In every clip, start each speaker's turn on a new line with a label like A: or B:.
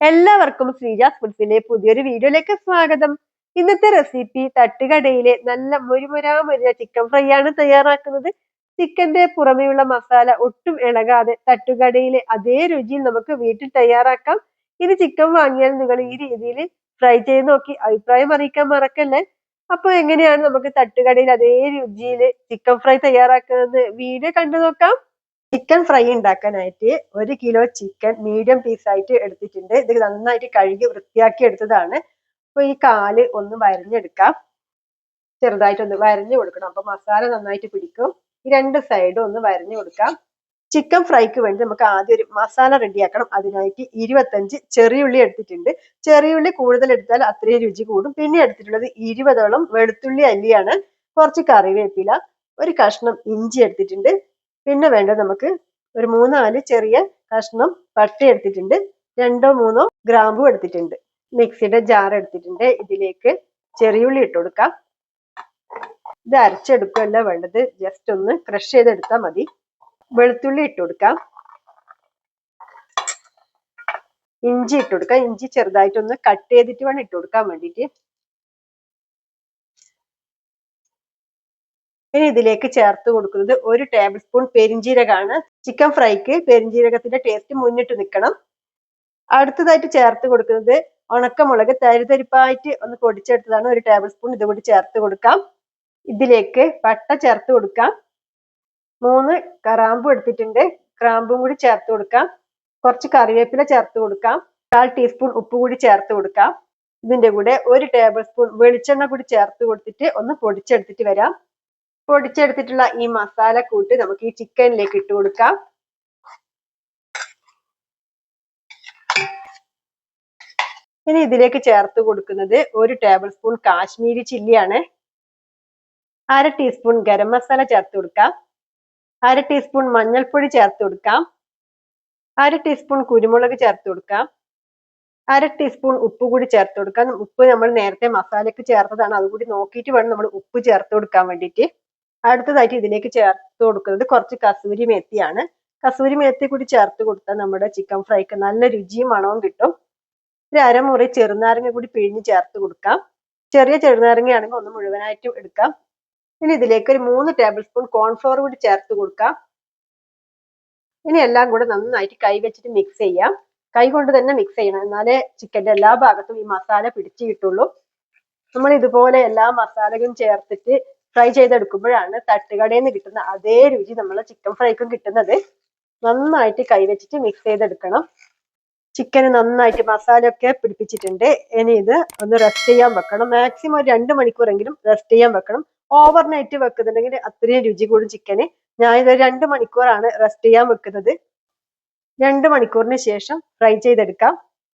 A: എല്ലാവർക്കും ശ്രീജാസ് ഫുഡ്സിന്റെ പുതിയൊരു വീഡിയോയിലേക്ക് സ്വാഗതം. ഇന്നത്തെ റെസിപ്പി തട്ടുകടയിലെ നല്ല മുരുമുരാ മുരുക ചിക്കൻ ഫ്രൈ ആണ് തയ്യാറാക്കുന്നത്. ചിക്കന്റെ പുറമെയുള്ള മസാല ഒട്ടും ഇളകാതെ തട്ടുകടയിലെ അതേ രുചിയിൽ നമുക്ക് വീട്ടിൽ തയ്യാറാക്കാം. ഇത് ചിക്കൻ വാങ്ങിയാൽ നിങ്ങൾ ഈ രീതിയിൽ ഫ്രൈ ചെയ്ത് നോക്കി അഭിപ്രായം അറിയിക്കാൻ മറക്കല്ലേ? അപ്പൊ എങ്ങനെയാണ് നമുക്ക് തട്ടുകടയിൽ അതേ രുചിയിൽ ചിക്കൻ ഫ്രൈ തയ്യാറാക്കുന്നത്? വീഡിയോ കണ്ടു നോക്കാം. ചിക്കൻ ഫ്രൈ ഉണ്ടാക്കാനായിട്ട് ഒരു കിലോ ചിക്കൻ മീഡിയം പീസായിട്ട് എടുത്തിട്ടുണ്ട്. ഇത് നന്നായിട്ട് കഴുകി വൃത്തിയാക്കി എടുത്തതാണ്. അപ്പോൾ ഈ കാൽ ഒന്ന് വരഞ്ഞെടുക്കാം. ചെറുതായിട്ടൊന്ന് വരഞ്ഞു കൊടുക്കണം. അപ്പോൾ മസാല നന്നായിട്ട് പിടിക്കും. ഈ രണ്ട് സൈഡും ഒന്ന് വരഞ്ഞു കൊടുക്കാം. ചിക്കൻ ഫ്രൈക്ക് വേണ്ടി നമുക്ക് ആദ്യം ഒരു മസാല റെഡിയാക്കണം. അതിനായിട്ട് ഇരുപത്തഞ്ച് ചെറിയുള്ളി എടുത്തിട്ടുണ്ട്. ചെറിയുള്ളി കൂടുതൽ എടുത്താൽ അത്രയും രുചി കൂടും. പിന്നെ എടുത്തിട്ടുള്ളത് ഇരുപതോളം വെളുത്തുള്ളി അല്ലിയാണ്. കുറച്ച് കറിവേപ്പില ഒരു കഷ്ണം ഇഞ്ചി എടുത്തിട്ടുണ്ട്. പിന്നെ വേണ്ട നമുക്ക് ഒരു മൂന്നാൽ ചെറിയ കഷ്ണം പട്ട എടുത്തിട്ടുണ്ട്. രണ്ടോ മൂന്നോ ഗ്രാമ്പു എടുത്തിട്ടുണ്ട്. മിക്സിയുടെ ജാർ എടുത്തിട്ടുണ്ട്. ഇതിലേക്ക് ചെറിയുള്ളി ഇട്ട് കൊടുക്കാം. ഇത് അരച്ചെടുക്കുകയല്ല വേണ്ടത്. ജസ്റ്റ് ഒന്ന് ക്രഷ് ചെയ്തെടുത്താൽ മതി. വെളുത്തുള്ളി ഇട്ട് കൊടുക്കാം. ഇഞ്ചി ഇട്ട് കൊടുക്കാം. ഇഞ്ചി ചെറുതായിട്ടൊന്ന് കട്ട് ചെയ്തിട്ട് വേണം ഇട്ട് കൊടുക്കാൻ വേണ്ടിയിട്ട്. ഇനി ഇതിലേക്ക് ചേർത്ത് കൊടുക്കുന്നത് ഒരു ടേബിൾ സ്പൂൺ പെരിഞ്ജീരകമാണ് ചിക്കൻ ഫ്രൈക്ക് പെരിഞ്ജീരകത്തിന്റെ ടേസ്റ്റ് മുന്നിട്ട് നിൽക്കണം. അടുത്തതായിട്ട് ചേർത്ത് കൊടുക്കുന്നത് ഉണക്കമുളക് തരിതരിപ്പായിട്ട് ഒന്ന് പൊടിച്ചെടുത്തതാണ് ഒരു ടേബിൾ സ്പൂൺ ഇതുകൂടി ചേർത്ത് കൊടുക്കാം. ഇതിലേക്ക് പട്ട ചേർത്ത് കൊടുക്കാം. മൂന്ന് കറാമ്പും എടുത്തിട്ടുണ്ട്. ക്രാമ്പും കൂടി ചേർത്ത് കൊടുക്കാം. കുറച്ച് കറിവേപ്പില ചേർത്ത് കൊടുക്കാം. കാൽ ടീസ്പൂൺ ഉപ്പ് കൂടി ചേർത്ത് കൊടുക്കാം. ഇതിന്റെ കൂടെ ഒരു ടേബിൾ സ്പൂൺ വെളിച്ചെണ്ണ കൂടി ചേർത്ത് കൊടുത്തിട്ട് ഒന്ന് പൊടിച്ചെടുത്തിട്ട് വരാം. പൊടിച്ചെടുത്തിട്ടുള്ള ഈ മസാല കൂട്ട് നമുക്ക് ഈ ചിക്കനിലേക്ക് ഇട്ട് കൊടുക്കാം. ഇനി ഇതിലേക്ക് ചേർത്ത് കൊടുക്കുന്നത് ഒരു ടേബിൾ സ്പൂൺ കാശ്മീരി ചില്ലിയാണ്. അര ടീസ്പൂൺ ഗരം മസാല ചേർത്ത് കൊടുക്കാം. അര ടീസ്പൂൺ മഞ്ഞൾപ്പൊടി ചേർത്ത് കൊടുക്കാം. അര ടീസ്പൂൺ കുരുമുളക് ചേർത്ത് കൊടുക്കാം. അര ടീസ്പൂൺ ഉപ്പ് കൂടി ചേർത്ത് കൊടുക്കാം. ഉപ്പ് നമ്മൾ നേരത്തെ മസാലയ്ക്ക് ചേർത്തതാണ്. അതുകൂടി നോക്കിയിട്ട് വേണം നമ്മൾ ഉപ്പ് ചേർത്ത് കൊടുക്കാൻ വേണ്ടിയിട്ട്. അടുത്തതായിട്ട് ഇതിലേക്ക് ചേർത്ത് കൊടുക്കുന്നത് കുറച്ച് കസൂരി മേത്തിയാണ്. കസൂരി മേത്തി കൂടി ചേർത്ത് കൊടുത്താൽ നമ്മുടെ ചിക്കൻ ഫ്രൈക്ക് നല്ല രുചിയും മണവും കിട്ടും. ഒരു അരമുറി ചെറുനാരങ്ങ കൂടി പിഴിഞ്ഞ് ചേർത്ത് കൊടുക്കാം. ചെറിയ ചെറുനാരങ്ങയാണെങ്കിൽ ഒന്ന് മുഴുവനായിട്ടും എടുക്കാം. ഇനി ഇതിലേക്ക് ഒരു മൂന്ന് ടേബിൾ സ്പൂൺ കോൺഫ്ലോർ കൂടി ചേർത്ത് കൊടുക്കാം. ഇനി എല്ലാം കൂടെ നന്നായിട്ട് കൈ വെച്ചിട്ട് മിക്സ് ചെയ്യാം. കൈ കൊണ്ട് തന്നെ മിക്സ് ചെയ്യണം. എന്നാലേ ചിക്കന്റെ എല്ലാ ഭാഗത്തും ഈ മസാല പിടിച്ചു കിട്ടുള്ളൂ. നമ്മൾ ഇതുപോലെ എല്ലാ മസാലകളും ചേർത്തിട്ട് ഫ്രൈ ചെയ്തെടുക്കുമ്പോഴാണ് തട്ടുകടയിൽ നിന്ന് കിട്ടുന്ന അതേ രുചി നമ്മൾ ചിക്കൻ ഫ്രൈക്കും കിട്ടുന്നത്. നന്നായിട്ട് കൈ വെച്ചിട്ട് മിക്സ് ചെയ്തെടുക്കണം. ചിക്കന് നന്നായിട്ട് മസാല ഒക്കെ പിടിപ്പിച്ചിട്ടുണ്ട്. ഇനി ഇത് ഒന്ന് റെസ്റ്റ് ചെയ്യാൻ വെക്കണം. മാക്സിമം ഒരു രണ്ട് മണിക്കൂറെങ്കിലും റെസ്റ്റ് ചെയ്യാൻ വെക്കണം. ഓവർ നൈറ്റ് വെക്കുന്നുണ്ടെങ്കിൽ അത്രയും രുചി കൂടും ചിക്കന് ഞാൻ ഇത് രണ്ട് മണിക്കൂറാണ് റെസ്റ്റ് ചെയ്യാൻ വെക്കുന്നത്. രണ്ട് മണിക്കൂറിന് ശേഷം ഫ്രൈ ചെയ്തെടുക്കാം.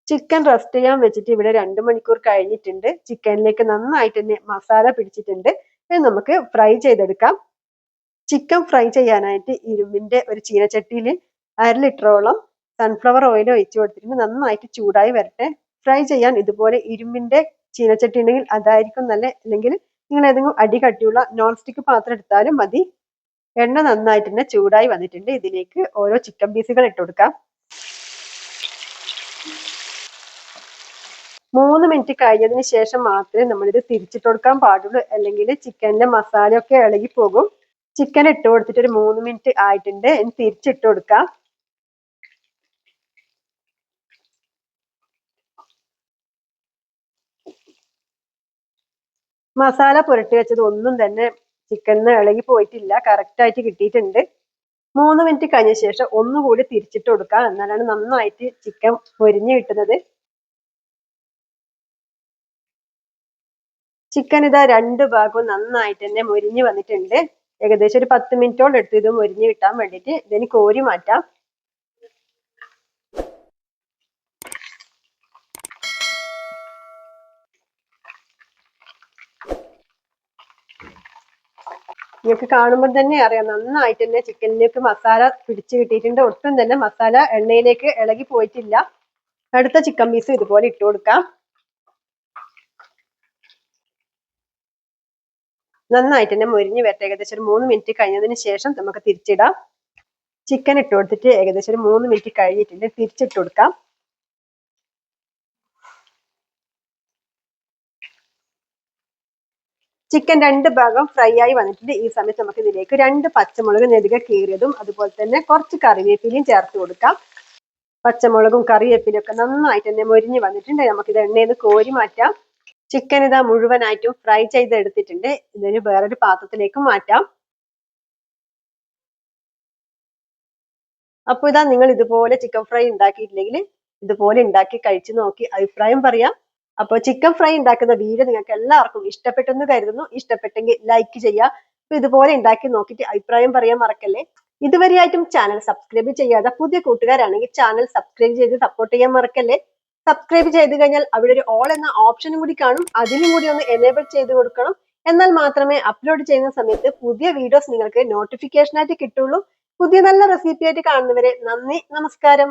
A: ചിക്കൻ റെസ്റ്റ് ചെയ്യാൻ വെച്ചിട്ട് ഇവിടെ രണ്ട് മണിക്കൂർ കഴിഞ്ഞിട്ടുണ്ട്. ചിക്കനിലേക്ക് നന്നായിട്ട് തന്നെ മസാല പിടിച്ചിട്ടുണ്ട്. ഇനി നമുക്ക് ഫ്രൈ ചെയ്തെടുക്കാം. ചിക്കൻ ഫ്രൈ ചെയ്യാനായിട്ട് ഇരുമ്പിന്റെ ഒരു ചീനച്ചട്ടിയിൽ അര ലിറ്ററോളം സൺഫ്ലവർ ഓയിൽ ഒഴിച്ചു കൊടുത്തിട്ട് നന്നായിട്ട് ചൂടായി വരട്ടെ. ഫ്രൈ ചെയ്യാൻ ഇതുപോലെ ഇരുമ്പിന്റെ ചീനച്ചട്ടി ഉണ്ടെങ്കിൽ അതായിരിക്കും നല്ല അല്ലെങ്കിൽ നിങ്ങൾ ഏതെങ്കിലും അടി കട്ടിയുള്ള നോൺ സ്റ്റിക്ക് പാത്രം എടുത്താലും മതി. എണ്ണ നന്നായിട്ട് തന്നെ ചൂടായി വന്നിട്ടുണ്ട്. ഇതിലേക്ക് ഓരോ ചിക്കൻ പീസുകൾ ഇട്ട് കൊടുക്കാം. മൂന്ന് മിനിറ്റ് കഴിഞ്ഞതിന് ശേഷം മാത്രമേ നമ്മളിത് തിരിച്ചിട്ട് കൊടുക്കാൻ പാടുള്ളൂ. അല്ലെങ്കിൽ ചിക്കന്റെ മസാല ഒക്കെ ഇളകി പോകും. ചിക്കൻ ഇട്ട് കൊടുത്തിട്ട് ഒരു മൂന്ന് മിനിറ്റ് ആയിട്ടുണ്ട്. ഇനി തിരിച്ചിട്ട് കൊടുക്കാം. മസാല പുരട്ടി വെച്ചത് ഒന്നും തന്നെ ചിക്കനിന്ന് ഇളകി പോയിട്ടില്ല. കറക്റ്റ് ആയിട്ട് കിട്ടിയിട്ടുണ്ട്. മൂന്ന് മിനിറ്റ് കഴിഞ്ഞ ശേഷം ഒന്നുകൂടി തിരിച്ചിട്ട് കൊടുക്കാം. എന്നാലാണ് നന്നായിട്ട് ചിക്കൻ പൊരിഞ്ഞ് കിട്ടുന്നത്. ചിക്കൻ ഇതാ രണ്ട് ഭാഗവും നന്നായിട്ട് തന്നെ മൊരിഞ്ഞ് വന്നിട്ടുണ്ട്. ഏകദേശം ഒരു പത്ത് മിനിറ്റോളം എടുത്ത് ഇത് മൊരിഞ്ഞ് കിട്ടാൻ വേണ്ടിയിട്ട്. ഇതിന് കോരി മാറ്റാം. നിങ്ങൾക്ക് കാണുമ്പോൾ തന്നെ അറിയാം നന്നായിട്ട് തന്നെ ചിക്കനിലേക്ക് മസാല പിടിച്ചു കിട്ടിയിട്ടുണ്ട്. ഒട്ടും തന്നെ മസാല എണ്ണയിലേക്ക് ഇളകി പോയിട്ടില്ല. അടുത്ത ചിക്കൻ പീസ് ഇതുപോലെ ഇട്ട് കൊടുക്കാം. നന്നായിട്ട് തന്നെ മുരിഞ്ഞ് വരട്ടെ. ഏകദേശം ഒരു മൂന്ന് മിനിറ്റ് കഴിഞ്ഞതിന് ശേഷം നമുക്ക് തിരിച്ചിടാം. ചിക്കൻ ഇട്ട് കൊടുത്തിട്ട് ഏകദേശം ഒരു മൂന്ന് മിനിറ്റ് കഴിഞ്ഞിട്ടുണ്ട്. തിരിച്ചിട്ട് കൊടുക്കാം. ചിക്കൻ രണ്ട് ഭാഗം ഫ്രൈ ആയി വന്നിട്ടുണ്ട്. ഈ സമയത്ത് നമുക്ക് ഇതിലേക്ക് രണ്ട് പച്ചമുളക് നെതുക കീറിയതും അതുപോലെ തന്നെ കുറച്ച് കറിവേപ്പിലയും ചേർത്ത് കൊടുക്കാം. പച്ചമുളകും കറിവേപ്പിലൊക്കെ നന്നായിട്ട് തന്നെ മൊരിഞ്ഞ് വന്നിട്ടുണ്ട്. നമുക്കിത് എണ്ണയിൽ നിന്ന് കോരി മാറ്റാം. ചിക്കൻ ഇതാ മുഴുവനായിട്ടും ഫ്രൈ ചെയ്ത് എടുത്തിട്ടുണ്ട് ഇതിന് വേറൊരു പാത്രത്തിലേക്ക് മാറ്റാം. അപ്പൊ ഇതാ നിങ്ങൾ ഇതുപോലെ ചിക്കൻ ഫ്രൈ ഉണ്ടാക്കിയിട്ടില്ലെങ്കിൽ ഇതുപോലെ ഉണ്ടാക്കി കഴിച്ചു നോക്കി അഭിപ്രായം പറയാം. അപ്പോൾ ചിക്കൻ ഫ്രൈ ഉണ്ടാക്കുന്ന വീഡിയോ നിങ്ങൾക്ക് എല്ലാവർക്കും ഇഷ്ടപ്പെട്ടെന്ന് കരുതുന്നു. ഇഷ്ടപ്പെട്ടെങ്കിൽ ലൈക്ക് ചെയ്യുക. അപ്പൊ ഇതുപോലെ ഉണ്ടാക്കി നോക്കിയിട്ട് അഭിപ്രായം പറയാൻ മറക്കല്ലേ. ഇതുവരെയായിട്ടും ചാനൽ സബ്സ്ക്രൈബ് ചെയ്യാതെ പുതിയ കൂട്ടുകാരാണെങ്കിൽ ചാനൽ സബ്സ്ക്രൈബ് ചെയ്ത് സപ്പോർട്ട് ചെയ്യാൻ മറക്കല്ലേ. സബ്സ്ക്രൈബ് ചെയ്ത് കഴിഞ്ഞാൽ അവിടെ ഒരു ഓൾ എന്ന ഓപ്ഷനും കൂടി കാണും. അതിലും കൂടി ഒന്ന് എനേബിൾ ചെയ്ത് കൊടുക്കണം. എന്നാൽ മാത്രമേ അപ്ലോഡ് ചെയ്യുന്ന സമയത്ത് പുതിയ വീഡിയോസ് നിങ്ങൾക്ക് നോട്ടിഫിക്കേഷൻ ആയിട്ട് കിട്ടുള്ളൂ. പുതിയ നല്ല റെസിപ്പി ആയിട്ട് കാണുന്നവരെ നന്ദി നമസ്കാരം.